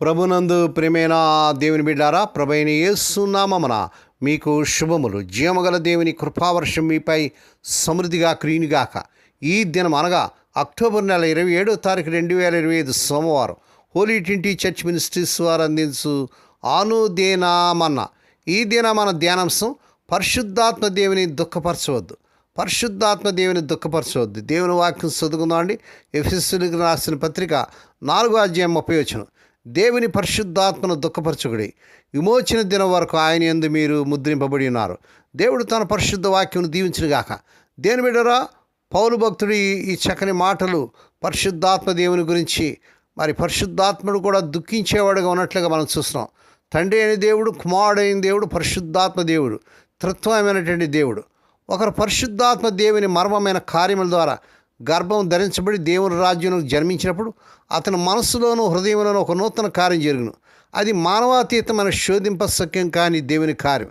ప్రభునందు ప్రేమైన దేవుని బిడ్డారా ప్రభైన ఏసునామన మీకు శుభములు. జీవమగల దేవుని కృపావర్షం మీపై సమృద్ధిగా క్రీనిగాక. ఈ దినం అనగా అక్టోబర్ నెల ఇరవై ఏడో తారీఖు రెండు వేల ఇరవై ఐదు సోమవారం హోలీ ట్వంటీ చర్చ్ మినిస్ట్రీస్ వారు అందించు ఆనుదేనామన్న ఈ దిన మన ధ్యానాంశం పరిశుద్ధాత్మ దేవుని దుఃఖపరచవద్దు. పరిశుద్ధాత్మ దేవుని దుఃఖపరచవద్దు. దేవుని వాక్యం చదువుకుందామండి. ఎఫ్ఎస్సులకు రాసిన పత్రిక నాలుగో అధ్యాయం ముప్పై దేవుని పరిశుద్ధాత్మను దుఃఖపరచుకుడి. విమోచన దినం వరకు ఆయన ఎందు మీరు ముద్రింపబడి ఉన్నారు. దేవుడు తన పరిశుద్ధ వాక్యమును దీవించుగాక దేని బిడరా పౌలు భక్తుడి ఈ చక్కని మాటలు పరిశుద్ధాత్మ దేవుని గురించి మరి పరిశుద్ధాత్ముడు కూడా దుఃఖించేవాడుగా ఉన్నట్లుగా మనం చూస్తున్నాం. తండ్రి అయిన దేవుడు కుమారుడైన దేవుడు పరిశుద్ధాత్మ దేవుడు త్రిత్వమైనటువంటి దేవుడు. ఒకరు పరిశుద్ధాత్మ దేవుని మర్మమైన కార్యముల ద్వారా గర్భం ధరించబడి దేవుని రాజ్యంలో జన్మించినప్పుడు అతని మనస్సులోనూ హృదయంలోనూ ఒక నూతన కార్యం జరుగును. అది మానవాతీతమైన శోధింప సఖ్యం కాని దేవుని కార్యం.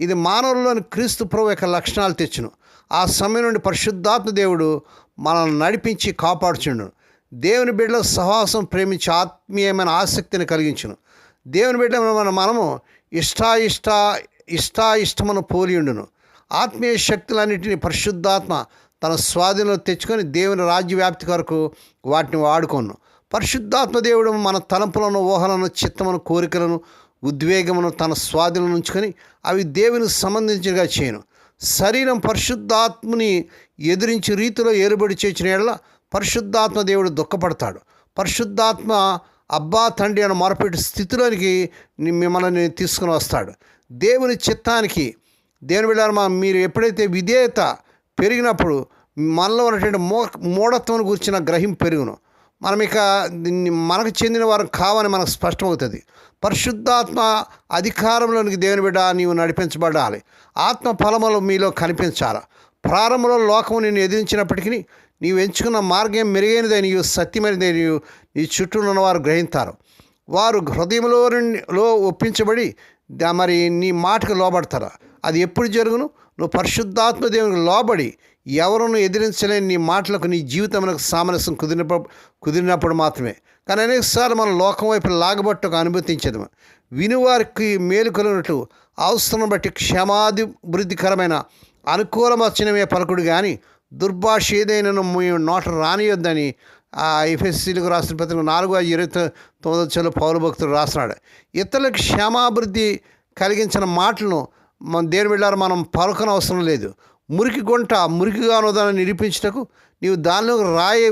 ఇది మానవుల్లోని క్రీస్తు ప్రభు యొక్క లక్షణాలు తెచ్చును. ఆ సమయం నుండి పరిశుద్ధాత్మ దేవుడు మనల్ని నడిపించి కాపాడుచుండు దేవుని బిడ్డల సహవాసం ప్రేమించి ఆత్మీయమైన ఆసక్తిని కలిగించును. దేవుని బిడ్డ మన మనము ఇష్టాయిష్ట ఇష్టాయిష్టమును పోలి ఉండును. ఆత్మీయ శక్తులన్నింటినీ పరిశుద్ధాత్మ తన స్వాధీనంలో తెచ్చుకొని దేవుని రాజ్య వ్యాప్తి కొరకు వాటిని వాడుకోను. పరిశుద్ధాత్మ దేవుడు మన తలంపులను ఊహలను చిత్తమును కోరికలను ఉద్వేగమును తన స్వాధీనం ఉంచుకొని అవి దేవునికి సంబంధించినగా చేయను. శరీరం పరిశుద్ధాత్మని ఎదిరించి రీతిలో ఏలుబడి చేసిన ఎడల పరిశుద్ధాత్మ దేవుడు దుఃఖపడతాడు. పరిశుద్ధాత్మ అబ్బా తండ్రి అని మొరపెట్టి స్థితిలోనికి మిమ్మల్ని తీసుకుని వస్తాడు. దేవుని చిత్తానికి దేవుని బిడ్డారు మా మీరు ఎప్పుడైతే విధేయత పెరిగినప్పుడు మనలో ఉన్నటువంటి మో మూఢత్వం గురించిన గ్రహింపు పెరుగును. మనం ఇక దీన్ని మనకు చెందిన వారు కావని మనకు స్పష్టమవుతుంది. పరిశుద్ధాత్మ అధికారంలోనికి దేవుని బిడ్డ నీవు నడిపించబడాలి. ఆత్మ ఫలములు మీలో కనిపించాలి. ప్రారంభంలో లోకము నిన్ను ఎదిరించినప్పటికీ నీవు ఎంచుకున్న మార్గం మెరుగైనదని సత్యమైనదని నీ చుట్టూ ఉన్నవారు గ్రహింతారు. వారు హృదయంలో లో ఒప్పించబడి మరి నీ మాటకు లోబడతారు. అది ఎప్పుడు జరుగును? నువ్వు పరిశుద్ధాత్మ దేవునికి లోబడి ఎవరును ఎదిరించలేని నీ మాటలకు నీ జీవితంలో సామరస్యం కుదిరినప్పుడు కుదిరినప్పుడు మాత్రమే. కానీ అనేకసార్లు మనం లోకం వైపు లాగబట్టుకు అనుమతించదు. వినువారికి మేలు అవసరం బట్టి క్షమాభివృద్ధికరమైన అనుకూలమచ్చినమే పలుకుడు కానీ దుర్భాష ఏదైనా మీ నోట రానియొద్దని ఆ ఎఫ్ఎస్సీలకు రాసిన పత్రిక నాలుగు ఐదు ఇరవై తొమ్మిదో తొమ్మిది వచ్చేలో పౌరు భక్తుడు రాస్తున్నాడు. ఇతరులకు క్షేమాభివృద్ధి కలిగించిన మాటలను మన దేని వెళ్ళారు మనం పలకన అవసరం లేదు. మురికి గుంట మురికిగా ఉన్నదాన్ని నిరూపించుటకు నీవు దానిలో రాయ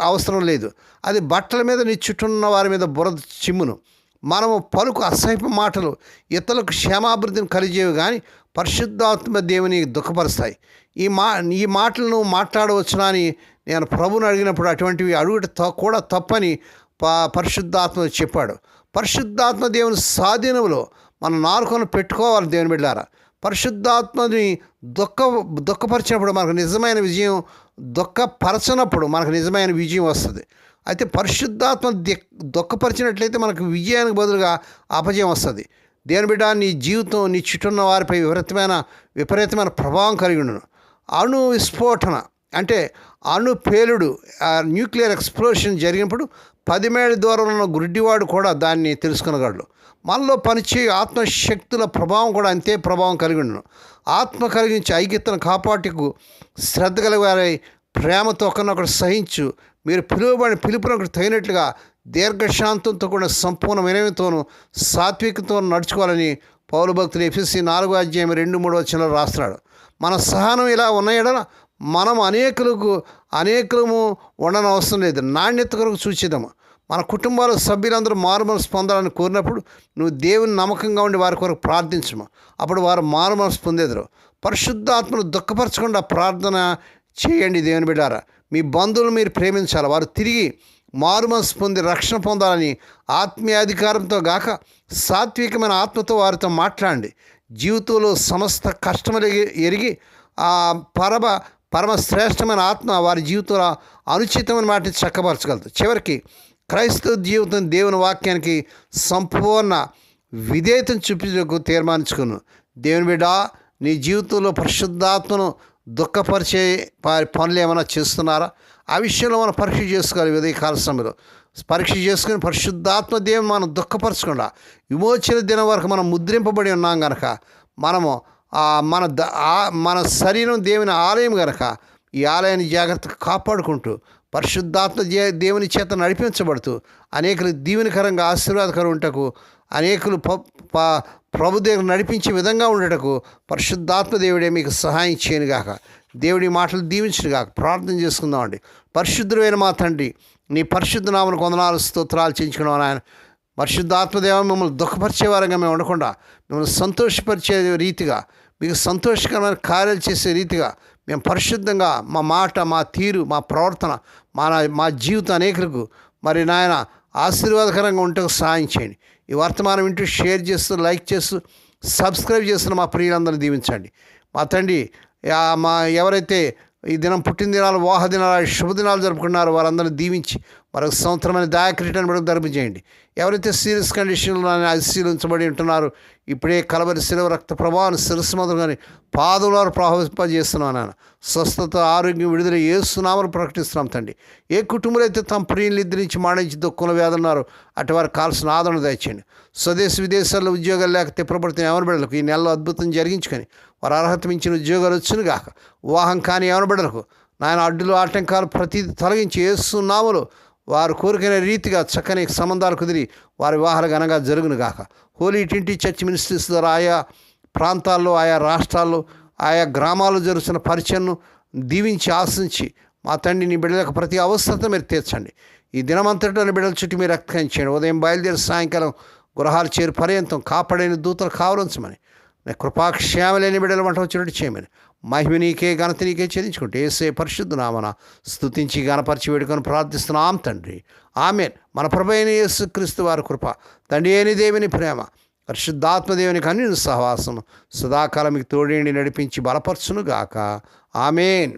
అవసరం లేదు. అది బట్టల మీద నీ చుట్టూ ఉన్న వారి మీద బురద చిమ్మును. మనము పలుకు అసహ్యపు మాటలు ఇతరులకు క్షేమాభివృద్ధిని కలిగేవి కానీ పరిశుద్ధాత్మ దేవుని దుఃఖపరుస్తాయి. ఈ మా ఈ మాటలను మాట్లాడవచ్చునా అని నేను ప్రభుని అడిగినప్పుడు అటువంటివి అడుగుట త- కూడా తప్పని ప పరిశుద్ధాత్మ చెప్పాడు. పరిశుద్ధాత్మ దేవుని స్వాధీనంలో మన నారుకొని పెట్టుకోవాలి దేవుని బిడ్డారా. పరిశుద్ధాత్మని దుఃఖ దుఃఖపరిచినప్పుడు మనకు నిజమైన విజయం దుఃఖపరచనప్పుడు మనకు నిజమైన విజయం వస్తుంది. అయితే పరిశుద్ధాత్మ దిక్ దుఃఖపరిచినట్లయితే మనకు విజయానికి బదులుగా అపజయం వస్తుంది. దేని బిడ్డ నీ జీవితం నీ చుట్టూన్న వారిపై విపరీతమైన విపరీతమైన ప్రభావం కలిగి ఉండను. అణు విస్ఫోటన అంటే అణు పేలుడు న్యూక్లియర్ ఎక్స్ప్లోషన్ జరిగినప్పుడు పది మేళ్ళ దూరంలో ఉన్న గుడ్డివాడు కూడా దాన్ని తెలుసుకునగలడు. మనలో పనిచేయ ఆత్మశక్తుల ప్రభావం కూడా అంతే ప్రభావం కలిగి ఉండను ఆత్మ కలిగించే ఐక్యతను కాపాటుకు శ్రద్ధ కలిగారై ప్రేమతో ఒకరినొకరు సహించు. మీరు పిలువబడిన పిలుపునకు తగినట్లుగా దీర్ఘశాంతంతో కూడా సంపూర్ణ వినయంతోనూ సాత్వికతో నడుచుకోవాలని పౌరు భక్తులు ఎఫ్ఎస్సి నాలుగో అధ్యాయం రెండు మూడు వచ్చిన రాస్తున్నాడు. మన సహనం ఇలా ఉన్న మనం అనేకులకు అనేకులము ఉండని అవసరం లేదు. నాణ్యత కొరకు చూచేదాము మన కుటుంబాల సభ్యులందరూ మారుమనసు పొందాలని కోరినప్పుడు నువ్వు దేవుని నమ్మకంగా ఉండి వారి కొరకు ప్రార్థించము. అప్పుడు వారు మారుమనసు పొందేదరు పరిశుద్ధాత్మను దుఃఖపరచకుండా ప్రార్థన చేయండి దేవుని బిడ్డారా. మీ బంధువులు మీరు ప్రేమించాలి. వారు తిరిగి మారుమనసు పొంది రక్షణ పొందాలని ఆత్మీయ అధికారంతో గాక సాత్వికమైన ఆత్మతో వారితో మాట్లాడండి. జీవితంలో సమస్త కష్టములు ఎరిగి ఆ పరమ పరమ శ్రేష్టమైన ఆత్మ వారి జీవితంలో అనుచితమైన వాటిని చక్కపరచగలదు. చివరికి క్రైస్తవ జీవితం దేవుని వాక్యానికి సంపూర్ణ విధేయతను చూపించకు తీర్మానించుకును. దేవుని బిడ్డ నీ జీవితంలో పరిశుద్ధాత్మను దుఃఖపరిచే పనులు ఏమైనా చేస్తున్నారా? ఆ విషయంలో మనం పరీక్ష చేసుకోవాలి ఉదయ కాల సమయంలో. పరీక్ష చేసుకుని పరిశుద్ధాత్మ దేవుని మనం దుఃఖపరచకుండా విమోచన దినం వరకు మనం ముద్రింపబడి ఉన్నాం కనుక మనము మన ద ఆ- మన శరీరం దేవుని ఆలయం కనుక ఈ ఆలయాన్ని జాగ్రత్తగా కాపాడుకుంటూ పరిశుద్ధాత్మ దే- దేవుని చేత నడిపించబడుతూ అనేకులు దీవెనకరంగా ఆశీర్వాదకరం ఉంటకు అనేకులు ప ప్రభు దగ్గర నడిపించే విధంగా ఉండటకు పరిశుద్ధాత్మ దేవుడే మీకు సహాయం చేయనుగాక. దేవుడి మాటలు దీవించునుగాక. ప్రార్థన చేసుకుందామండి. పరిశుద్ధుడైన మా తండ్రి నీ పరిశుద్ధ నామను కొందనాలు స్తోత్రాలు చేయించుకున్నాం ఆయన పరిశుద్ధాత్మదేవ మిమ్మల్ని దుఃఖపరిచేవారంగా మేము ఉండకుండా మిమ్మల్ని సంతోషపరిచే రీతిగా మీకు సంతోషకరమైన కార్యాలు చేసే రీతిగా మేము పరిశుద్ధంగా మా మాట మా తీరు మా ప్రవర్తన మా మా జీవితం అనేకులకు మరి నాయన ఆశీర్వాదకరంగా ఉంటే సహాయం చేయండి. ఈ వర్తమానం వింటూ షేర్ చేస్తూ లైక్ చేస్తూ సబ్స్క్రైబ్ చేస్తున్న మా ప్రియులందరినీ దీవించండి. మా తండ్రి మా ఎవరైతే ఈ దినం పుట్టినదినాలు వాహ దినాలు శుభదినాలు జరుపుకున్నారో వారందరినీ దీవించి మరొక సంవత్సరమైన మనకు ధర్మ చేయండి. ఎవరైతే సీరియస్ కండిషన్లో అశీలించబడి ఉంచబడి ఉంటున్నారో ఇప్పుడే కలబరి శిలవ రక్త ప్రభావాన్ని శిరస్సు మొదలు కానీ పాదులారు ప్రవహింపజేస్తున్నాను నాన్న. స్వస్థత ఆరోగ్యం విడుదల ఏ సునామలు ప్రకటిస్తున్నాం తండ్రి. ఏ కుటుంబాలు అయితే తమ ప్రియులు నిద్రించి మాడించి దుఃఖంలో వేదన్నారు అటు వారికి కాల్సిన ఆదరణ దయచేయండి. స్వదేశ విదేశాల్లో ఉద్యోగాలు లేక తిప్పబడుతున్న ఎవరి బిడ్డలకు ఈ నెలలో అద్భుతం జరిగించుకొని వారు అర్హత మించిన ఉద్యోగాలు వచ్చును గాక. వివాహం కానీ ఎవరి బిడ్డలకు నాయన అడ్డులు ఆటంకాలు ప్రతి తొలగించి ఏస్తున్నాములు వారు కోరుకునే రీతిగా చక్కని సంబంధాలు కుదిరి వారి వివాహాలు ఘనంగా జరుగును గాక. హోలీ టింటి చర్చ్ మినిస్ట్రీస్ ద్వారా ఆయా ప్రాంతాల్లో ఆయా రాష్ట్రాల్లో ఆయా గ్రామాల్లో జరుగుతున్న పరిచయను దీవించి ఆశించి మా తండ్రి నీ బిడ్డలకు ప్రతి అవసరత మీరు తీర్చండి. ఈ దినమంతటా నీ బిడ్డల చుట్టూ మీరు రక్తం చేయండి ఉదయం బయలుదేరి సాయంకాలం గృహాలు చేరు పర్యంతం కాపాడైన దూతలు కావలించమని. కృపాక్షేమ లేని బిడ్డలు వంట వచ్చినట్టు చేయమని. మహిమ నీకే ఘనత నీకే చెల్లించుకుంటే ఏసే పరిశుద్ధ నామన స్తుతించి గణపరిచి వేడుకొని ప్రార్థిస్తున్నాం తండ్రి. ఆమెన్. మన ప్రభైన యేసు క్రీస్తు వారి కృప తండ్రి అయిన దేవుని ప్రేమ పరిశుద్ధాత్మదేవుని అన్ని సహవాసం సదాకాలం మీకు తోడేండి నడిపించి బలపరచునుగాక. ఆమెన్.